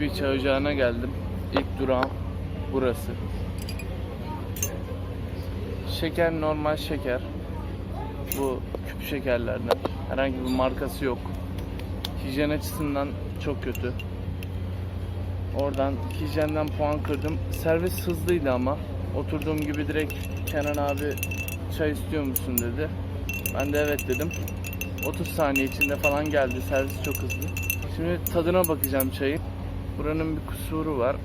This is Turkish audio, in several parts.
Bir çay ocağına geldim. İlk durağım burası. Şeker normal şeker. Bu küp şekerlerden. Herhangi bir markası yok. Hijyen açısından çok kötü. Oradan hijyenden puan kırdım. Servis hızlıydı ama. Oturduğum gibi direkt Kenan abi çay istiyor musun dedi. Ben de evet dedim. 30 saniye içinde falan geldi. Servis çok hızlı. Şimdi tadına bakacağım çayın. Buranın bir kusuru var.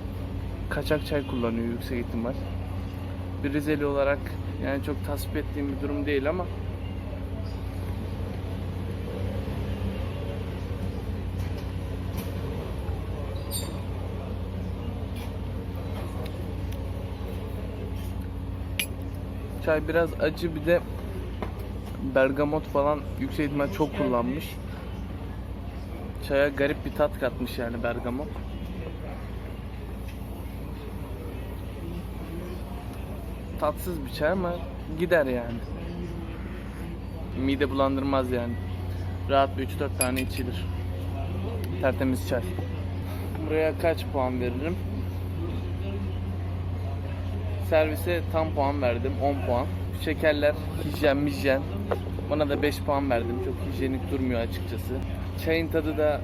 Kaçak çay kullanıyor yüksek ihtimal. Bir Rizeli olarak yani çok tasvip ettiğim bir durum değil ama Çay biraz acı bir de bergamot falan yüksek ihtimal çok kullanmış. Çaya garip bir tat katmış yani bergamot. Tatsız bir çay ama gider yani. Mide bulandırmaz yani. Rahat bir 3-4 tane içilir. Tertemiz çay. Buraya kaç puan veririm? Servise tam puan verdim. 10 puan. Şekerler hijyen mijyen. Bana da 5 puan verdim. Çok hijyenik durmuyor açıkçası. Çayın tadı da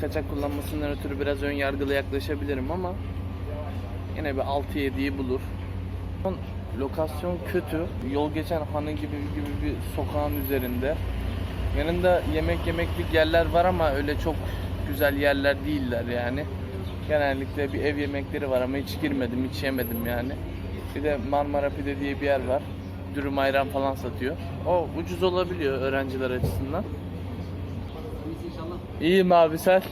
kaçak kullanmasından ötürü biraz ön yargılı yaklaşabilirim ama yine bir 6-7'yi bulur. Lokasyon kötü. Yol geçen hanı gibi gibi bir sokağın üzerinde. Yanında yemek yemeklik yerler var ama öyle çok güzel yerler değiller yani. Genellikle bir ev yemekleri var ama hiç girmedim, hiç yemedim yani. Bir de Marmara Pide diye bir yer var. Dürüm ayran falan satıyor. O ucuz olabiliyor öğrenciler açısından. İyiyim abi sen?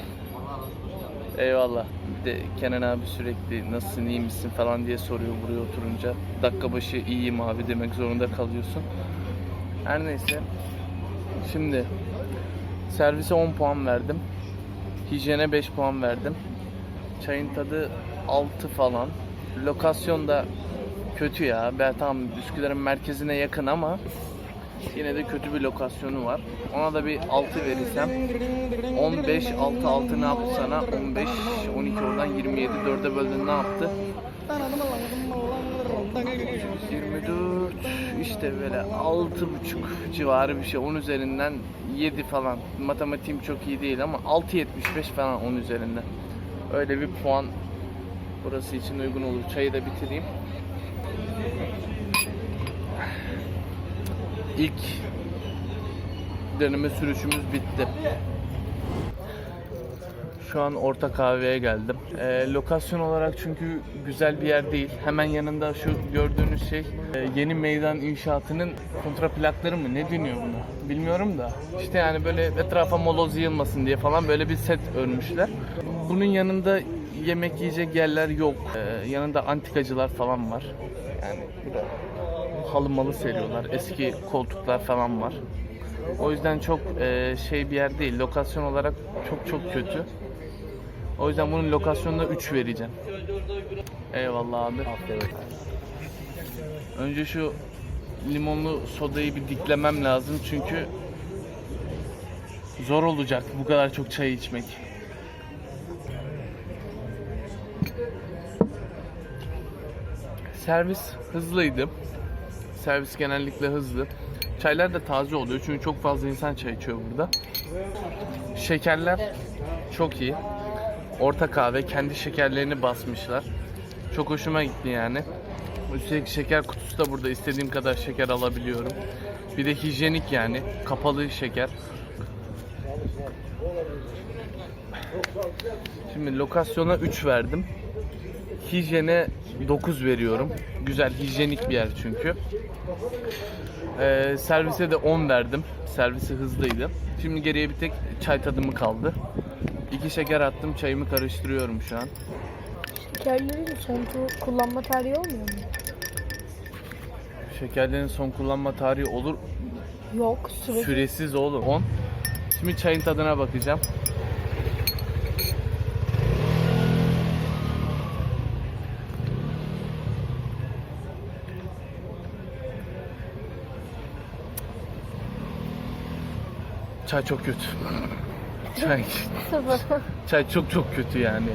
Eyvallah. De Kenan abi sürekli nasılsın iyi misin falan diye soruyor buraya oturunca. Dakika başı iyiyim abi demek zorunda kalıyorsun. Her neyse. Şimdi servise 10 puan verdim. Hijyene 5 puan verdim. Çayın tadı 6 falan. Lokasyon da kötü ya. Ben tam Üsküdar'ın merkezine yakın ama yine de kötü bir lokasyonu var. Ona da bir 6 verirsem 15 6 6 ne yaptı sana? 15 12 oradan 27 4'e böldün ne yaptı? 24 işte böyle 6,5 civarı bir şey 10 üzerinden 7 falan matematiğim çok iyi değil ama 6.75 falan 10 üzerinden öyle bir puan burası için uygun olur çayı da bitireyim İlk deneme sürüşümüz bitti şu an orta kahveye geldim. Ee, lokasyon olarak çünkü güzel bir yer değil. Hemen yanında şu gördüğünüz şey e, yeni meydan inşaatının kontraplakları mı ne deniyor buna bilmiyorum da. İşte yani böyle etrafa moloz yığılmasın diye falan böyle bir set örmüşler. Bunun yanında yemek yiyecek yerler yok. Ee, yanında antikacılar falan var. Yani burada halı malı seriyorlar. Eski koltuklar falan var. O yüzden çok e, şey bir yer değil. Lokasyon olarak çok çok kötü. O yüzden bunun lokasyonuna 3 vereceğim. Eyvallah abi. Önce şu limonlu sodayı bir diklemem lazım çünkü zor olacak bu kadar çok çay içmek. Servis hızlıydı. Servis genellikle hızlı. Çaylar da taze oluyor çünkü çok fazla insan çay içiyor burada. Şekerler çok iyi. Orta kahve kendi şekerlerini basmışlar. Çok hoşuma gitti yani. Üstelik şeker kutusu da burada istediğim kadar şeker alabiliyorum. Bir de hijyenik yani kapalı şeker. Şimdi lokasyona 3 verdim. Hijyene 9 veriyorum. Güzel hijyenik bir yer çünkü. Ee, servise de 10 verdim. Servisi hızlıydı. Şimdi geriye bir tek çay tadımı kaldı. İki şeker attım, çayımı karıştırıyorum şu an. Şekerlerin son tu- kullanma tarihi olmuyor mu? Şekerlerin son kullanma tarihi olur. Yok, sürekli. Süresiz oğlum. 10. Şimdi çayın tadına bakacağım. Çay çok kötü. Çay, çay çok çok kötü yani.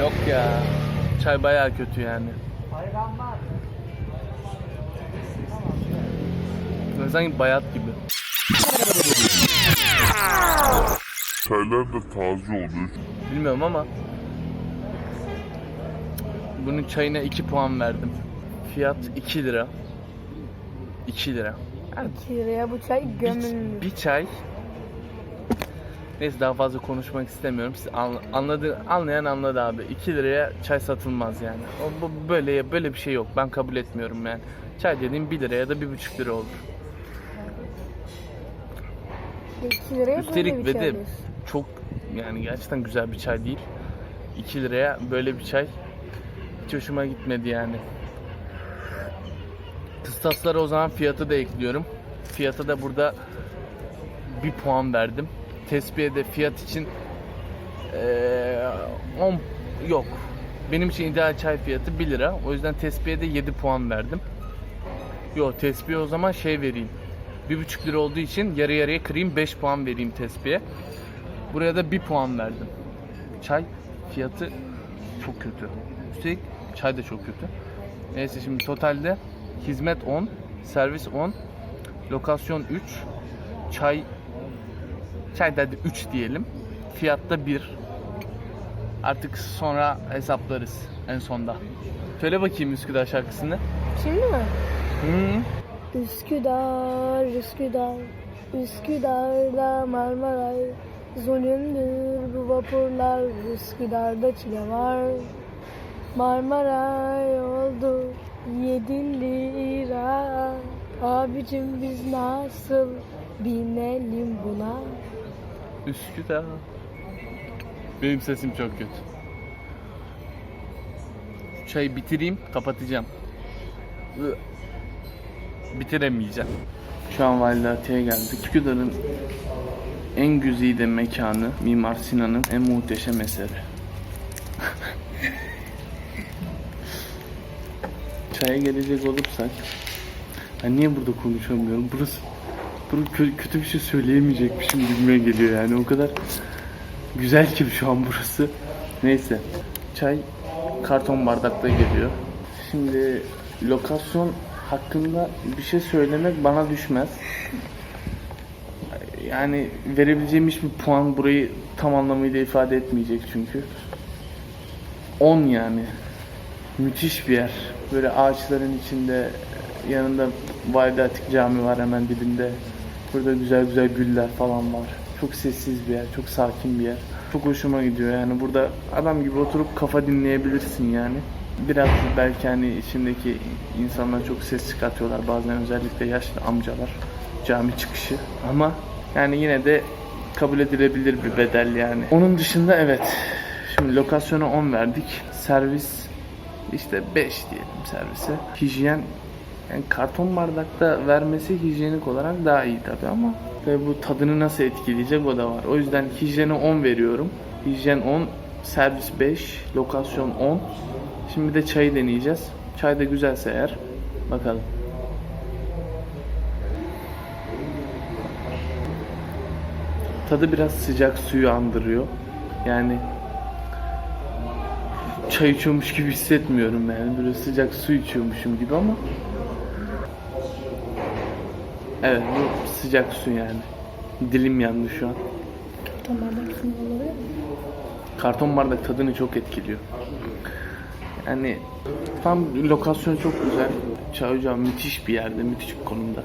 Yok ya. Çay bayağı kötü yani. Sanki bayat gibi. Çaylar da taze oluyor. Bilmiyorum ama bunun çayına 2 puan verdim. Fiyat 2 lira. 2 lira. Yani 2 liraya bu çay gömülmüş. bir, bir çay Neyse daha fazla konuşmak istemiyorum. Siz an- anladı, anlayan anladı abi. 2 liraya çay satılmaz yani. O, bu, böyle böyle bir şey yok. Ben kabul etmiyorum yani. Çay dediğim 1 liraya da 1,5 lira olur. 2 liraya böyle Üstelik bir ve çay de alıyorsun. çok yani gerçekten güzel bir çay değil. 2 liraya böyle bir çay hiç hoşuma gitmedi yani. Kıstaslara o zaman fiyatı da ekliyorum. Fiyata da burada bir puan verdim. Tespihe de fiyat için eee 10 yok. Benim için ideal çay fiyatı 1 lira. O yüzden tespihe de 7 puan verdim. Yok tespihe o zaman şey vereyim. 1,5 lira olduğu için yarı yarıya kırayım 5 puan vereyim tespihe. Buraya da 1 puan verdim. Çay fiyatı çok kötü. Üstelik çay da çok kötü. Neyse şimdi totalde hizmet 10, servis 10, lokasyon 3, çay çay da hadi 3 diyelim. Fiyatta 1. Artık sonra hesaplarız en sonda. Söyle bakayım Üsküdar şarkısını. Şimdi mi? Hı. Üsküdar, Üsküdar, Üsküdar'da Marmaray Zulümdür bu vapurlar, Üsküdar'da çile var Marmaray oldu yedi lira Abicim biz nasıl binelim buna Üsküdar. Benim sesim çok kötü. Çayı bitireyim, kapatacağım. Bitiremeyeceğim. Şu an Validati'ye geldik. Üsküdar'ın en güzide mekanı Mimar Sinan'ın en muhteşem eseri. Çaya gelecek olursak ben niye burada konuşamıyorum? Burası Burada kö- kötü bir şey söyleyemeyecekmişim gibime geliyor yani o kadar güzel ki şu an burası. Neyse. Çay karton bardakta geliyor. Şimdi lokasyon hakkında bir şey söylemek bana düşmez. Yani verebileceğim hiçbir puan burayı tam anlamıyla ifade etmeyecek çünkü. 10 yani. Müthiş bir yer. Böyle ağaçların içinde yanında Valide Atik Cami var hemen dibinde. Burada güzel güzel güller falan var. Çok sessiz bir yer, çok sakin bir yer. Çok hoşuma gidiyor yani burada adam gibi oturup kafa dinleyebilirsin yani. Biraz belki hani içindeki insanlar çok ses çıkartıyorlar bazen özellikle yaşlı amcalar cami çıkışı ama yani yine de kabul edilebilir bir bedel yani. Onun dışında evet şimdi lokasyona 10 verdik. Servis işte 5 diyelim servise. Hijyen yani karton bardakta vermesi hijyenik olarak daha iyi tabi ama tabii bu tadını nasıl etkileyecek o da var. O yüzden hijyene 10 veriyorum. Hijyen 10, servis 5, lokasyon 10. Şimdi de çayı deneyeceğiz. Çay da güzelse eğer bakalım. Tadı biraz sıcak suyu andırıyor. Yani çay içiyormuş gibi hissetmiyorum yani. Böyle sıcak su içiyormuşum gibi ama Evet bu sıcak su yani. Dilim yandı şu an. Baksın oluyor. Karton bardak tadını çok etkiliyor. Yani tam lokasyon çok güzel. Çay ocağı müthiş bir yerde, müthiş bir konumda.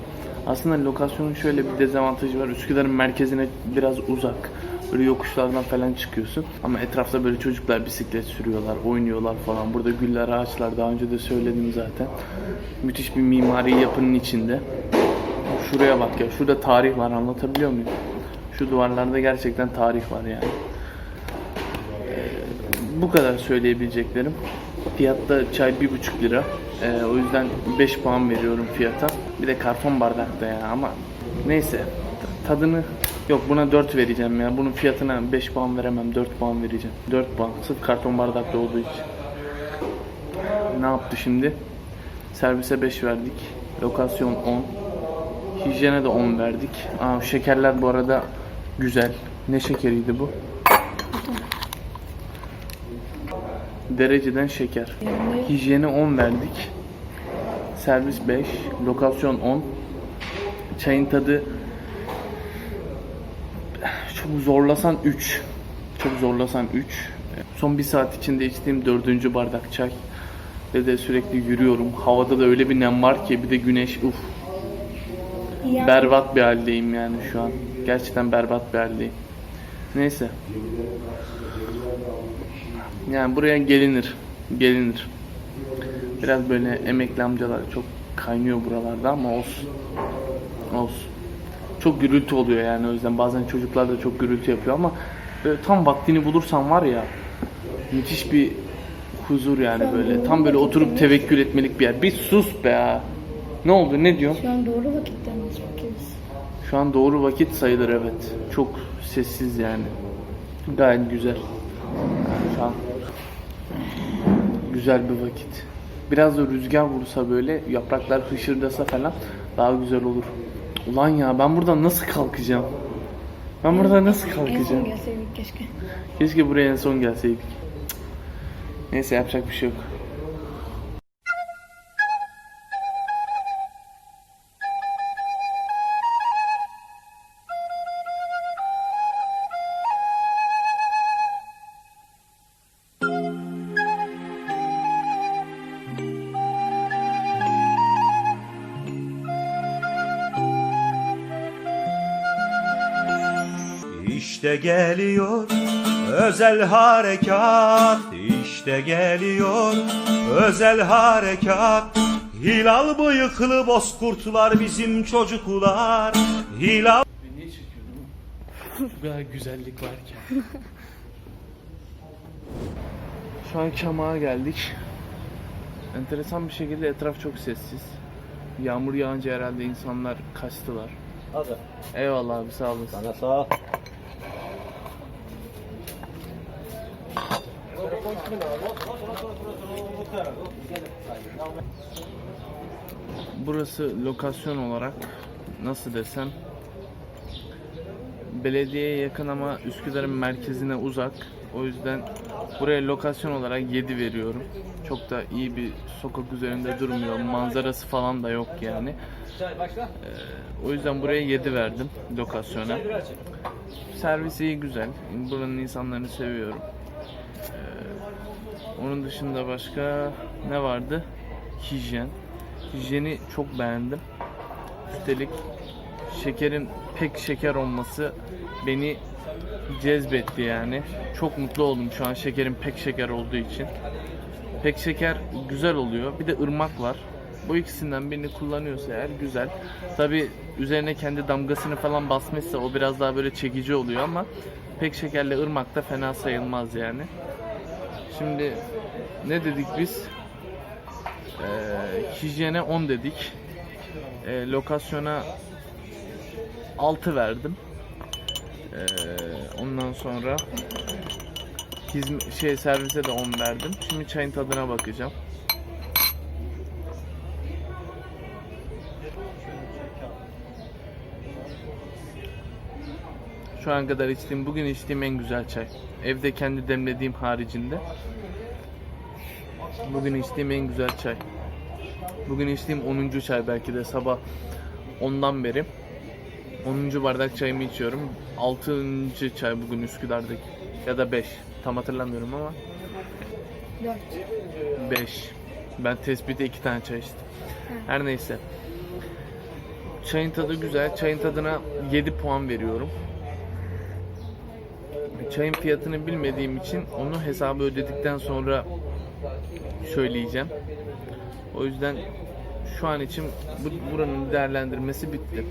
Aslında lokasyonun şöyle bir dezavantajı var. Üsküdar'ın merkezine biraz uzak. Böyle yokuşlardan falan çıkıyorsun. Ama etrafta böyle çocuklar bisiklet sürüyorlar, oynuyorlar falan. Burada güller, ağaçlar daha önce de söyledim zaten. Müthiş bir mimari yapının içinde. Şuraya bak ya. Şurada tarih var anlatabiliyor muyum? Şu duvarlarda gerçekten tarih var yani. Bu kadar söyleyebileceklerim. Fiyatta çay 1,5 lira. Ee, o yüzden 5 puan veriyorum fiyata. Bir de karton bardakta ya ama neyse. Tadını yok buna 4 vereceğim ya. Bunun fiyatına 5 puan veremem. 4 puan vereceğim. 4 puan. Sırf karton bardakta olduğu için. Ne yaptı şimdi? Servise 5 verdik. Lokasyon 10. Hijyene de 10 verdik. Aa, şekerler bu arada güzel. Ne şekeriydi bu? Dereceden şeker. Hijyene 10 verdik. Servis 5, lokasyon 10. Çayın tadı çok zorlasan 3. Çok zorlasan 3. Son bir saat içinde içtiğim dördüncü bardak çay. Ve de sürekli yürüyorum. Havada da öyle bir nem var ki bir de güneş uf. yani Berbat bir haldeyim yani şu an. Gerçekten berbat bir haldeyim. Neyse. Yani buraya gelinir. Gelinir. Biraz böyle emekli amcalar çok kaynıyor buralarda ama olsun. Olsun. Çok gürültü oluyor yani o yüzden bazen çocuklar da çok gürültü yapıyor ama böyle tam vaktini bulursan var ya müthiş bir huzur yani böyle. Tam böyle oturup tevekkül etmelik bir yer. Bir sus be ya. Ne oldu? Ne diyorsun? şu an doğru vakitten nasıl bakıyoruz? Şu an doğru vakit sayılır evet. Çok sessiz yani. Gayet güzel. Yani şu an güzel bir vakit. Biraz da rüzgar vursa böyle yapraklar hışırdasa falan daha güzel olur. Ulan ya ben buradan nasıl kalkacağım? Ben burada nasıl En son kalkacağım? gelseydik keşke. Keşke buraya en son gelseydik. Cık. Neyse yapacak bir şey yok. İşte geliyor özel harekat işte geliyor özel harekat Hilal bıyıklı bozkurtlar bizim çocuklar Hilal Niye çekiyordum? Bu kadar güzellik varken. Şu an Çamağa geldik. Enteresan bir şekilde etraf çok sessiz. Yağmur yağınca herhalde insanlar kaçtılar. Hadi Eyvallah abi sağ olasın. sana sağ Burası lokasyon olarak nasıl desem belediyeye yakın ama Üsküdar'ın merkezine uzak. O yüzden buraya lokasyon olarak 7 veriyorum. Çok da iyi bir sokak üzerinde durmuyor. Manzarası falan da yok yani. Ee, o yüzden buraya 7 verdim lokasyona. Servisi iyi güzel. Buranın insanlarını seviyorum. Ee, onun dışında başka ne vardı? Hijyen. Hijyeni çok beğendim. Üstelik şekerin pek şeker olması beni cezbetti yani. Çok mutlu oldum şu an şekerin pek şeker olduğu için. Pek şeker güzel oluyor. Bir de ırmak var. Bu ikisinden birini kullanıyorsa eğer güzel. Tabi üzerine kendi damgasını falan basmışsa o biraz daha böyle çekici oluyor ama pek şekerle ırmak da fena sayılmaz yani. Şimdi ne dedik biz? Ee, hijyene 10 dedik. Ee, lokasyona 6 verdim. Ee, ondan sonra hizm- şey servise de 10 verdim. Şimdi çayın tadına bakacağım. Şu an kadar içtiğim, bugün içtiğim en güzel çay. Evde kendi demlediğim haricinde. Bugün içtiğim en güzel çay. Bugün içtiğim 10. çay belki de sabah ondan beri. 10. bardak çayımı içiyorum. 6. çay bugün Üsküdar'daki. Ya da 5. Tam hatırlamıyorum ama Dört. 5. Ben tespitte 2 tane çay içtim. Her neyse. Çayın tadı güzel. Çayın tadına 7 puan veriyorum. Çayın fiyatını bilmediğim için onu hesabı ödedikten sonra söyleyeceğim. O yüzden şu an için bu, buranın değerlendirmesi bitti.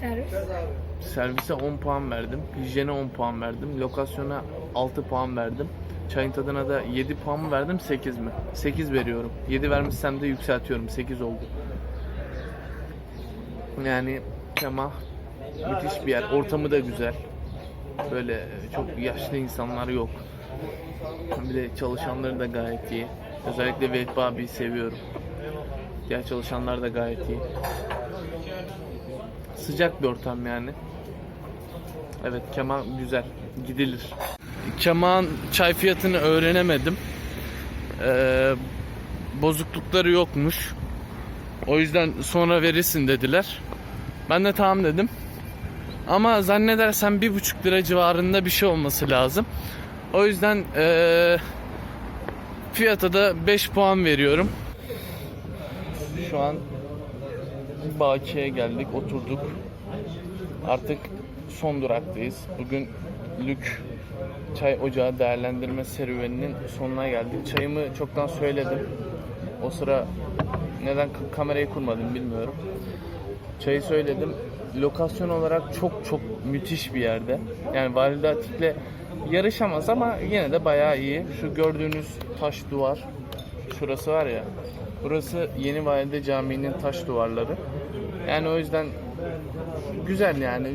Servis. Servise 10 puan verdim. Hijyene 10 puan verdim. Lokasyona 6 puan verdim. Çayın tadına da 7 puan mı verdim 8 mi? 8 veriyorum. 7 vermişsem de yükseltiyorum. 8 oldu. Yani ama müthiş bir yer. Ortamı da güzel. Böyle çok yaşlı insanlar yok. Bir de çalışanları da gayet iyi. Özellikle Vehbi abiyi seviyorum. Diğer çalışanlar da gayet iyi. Sıcak bir ortam yani. Evet keman güzel. Gidilir. Keman çay fiyatını öğrenemedim. Ee, bozuklukları yokmuş. O yüzden sonra verirsin dediler. Ben de tamam dedim. Ama zannedersem bir buçuk lira civarında bir şey olması lazım. O yüzden ee, fiyata da 5 puan veriyorum. Şu an Baki'ye geldik, oturduk. Artık son duraktayız. Bugün Lük çay ocağı değerlendirme serüveninin sonuna geldik. Çayımı çoktan söyledim. O sıra neden kamerayı kurmadım bilmiyorum. Çayı söyledim. Lokasyon olarak çok çok müthiş bir yerde. Yani Valide Atik'le yarışamaz ama yine de bayağı iyi. Şu gördüğünüz taş duvar, şurası var ya. Burası Yeni Valide Camii'nin taş duvarları. Yani o yüzden güzel yani.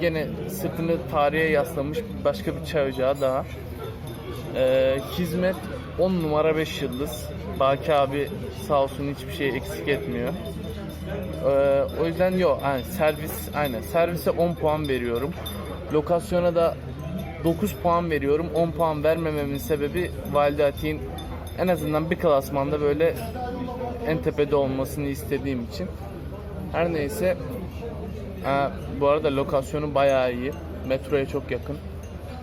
Gene sırtını tarihe yaslamış başka bir çay ocağı daha. Ee, hizmet 10 numara 5 yıldız. Baki abi sağ olsun hiçbir şey eksik etmiyor. Ee, o yüzden yok. Yani servis aynen. Servise 10 puan veriyorum. Lokasyona da 9 puan veriyorum. 10 puan vermememin sebebi Valide Atik'in en azından bir klasmanda böyle en tepede olmasını istediğim için. Her neyse ha, bu arada lokasyonu bayağı iyi. Metroya çok yakın.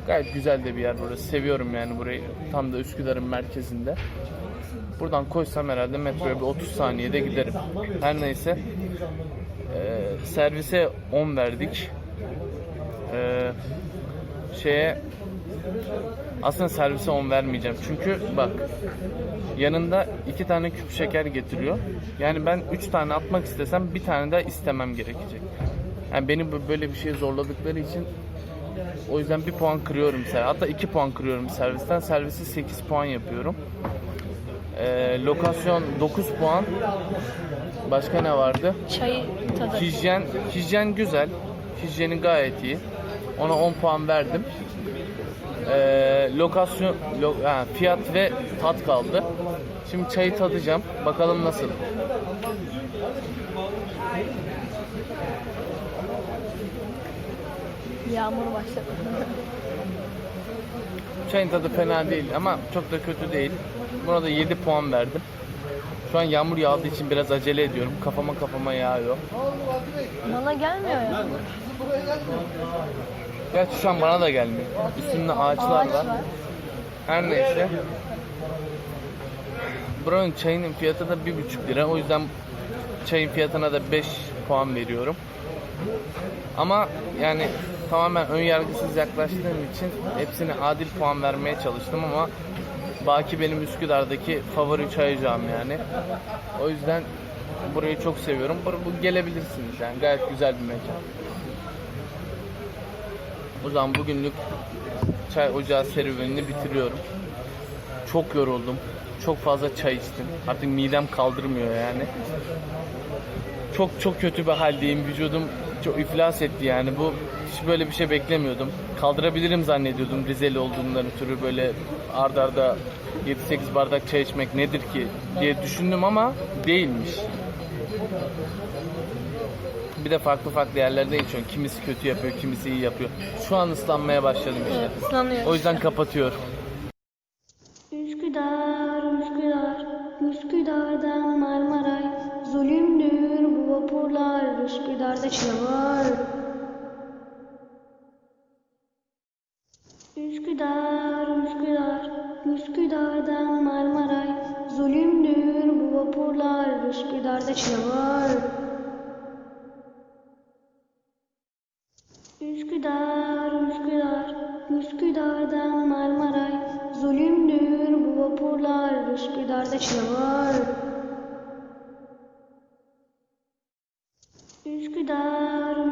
Gayet güzel de bir yer burası. Seviyorum yani burayı. Tam da Üsküdar'ın merkezinde. Buradan koysam herhalde metroya bir 30 saniyede giderim. Her neyse. Ee, servise 10 verdik. Ee, şeye aslında servise 10 vermeyeceğim. Çünkü bak yanında iki tane küp şeker getiriyor. Yani ben 3 tane atmak istesem bir tane daha istemem gerekecek. Yani beni böyle bir şeye zorladıkları için o yüzden bir puan kırıyorum. Hatta 2 puan kırıyorum servisten. Servisi 8 puan yapıyorum. Ee, lokasyon 9 puan. Başka ne vardı? Çay tadı. Hijyen, hijyen güzel. Hijyeni gayet iyi. Ona 10 puan verdim. Ee, lokasyon, lo- ha, fiyat ve tat kaldı. Şimdi çayı tadacağım. Bakalım nasıl. Yağmur başladı. Çayın tadı fena değil ama çok da kötü değil. Buna da 7 puan verdim. Şu an yağmur yağdığı için biraz acele ediyorum. Kafama kafama yağıyor. Bana gelmiyor ya. Gerçi şu an bana da gelmiyor. Üstünde ağaçlar Ağaç var. var. Her neyse. Buranın çayının fiyatı da bir buçuk lira. O yüzden çayın fiyatına da 5 puan veriyorum. Ama yani tamamen ön yargısız yaklaştığım için hepsine adil puan vermeye çalıştım ama Baki benim Üsküdar'daki favori çay ocağım yani. O yüzden burayı çok seviyorum. Bu, gelebilirsiniz yani gayet güzel bir mekan. O zaman bugünlük çay ocağı serüvenini bitiriyorum. Çok yoruldum. Çok fazla çay içtim. Artık midem kaldırmıyor yani. Çok çok kötü bir haldeyim. Vücudum çok iflas etti yani. Bu hiç böyle bir şey beklemiyordum. Kaldırabilirim zannediyordum Rizeli olduğundan ötürü böyle ard arda 7-8 bardak çay içmek nedir ki diye düşündüm ama değilmiş. Bir de farklı farklı yerlerde içiyorum. Kimisi kötü yapıyor, kimisi iyi yapıyor. Şu an ıslanmaya başladım işte. Evet, ıslanıyor. O yüzden kapatıyorum. Üsküdar, Üsküdar, Üsküdar'dan Marmaray Zulümdür bu vapurlar, Üsküdar'da çile Var. Üsküdar, Üsküdar, Üsküdar'dan Marmaray. Zulümdür bu vapurlar, Üsküdar'da çile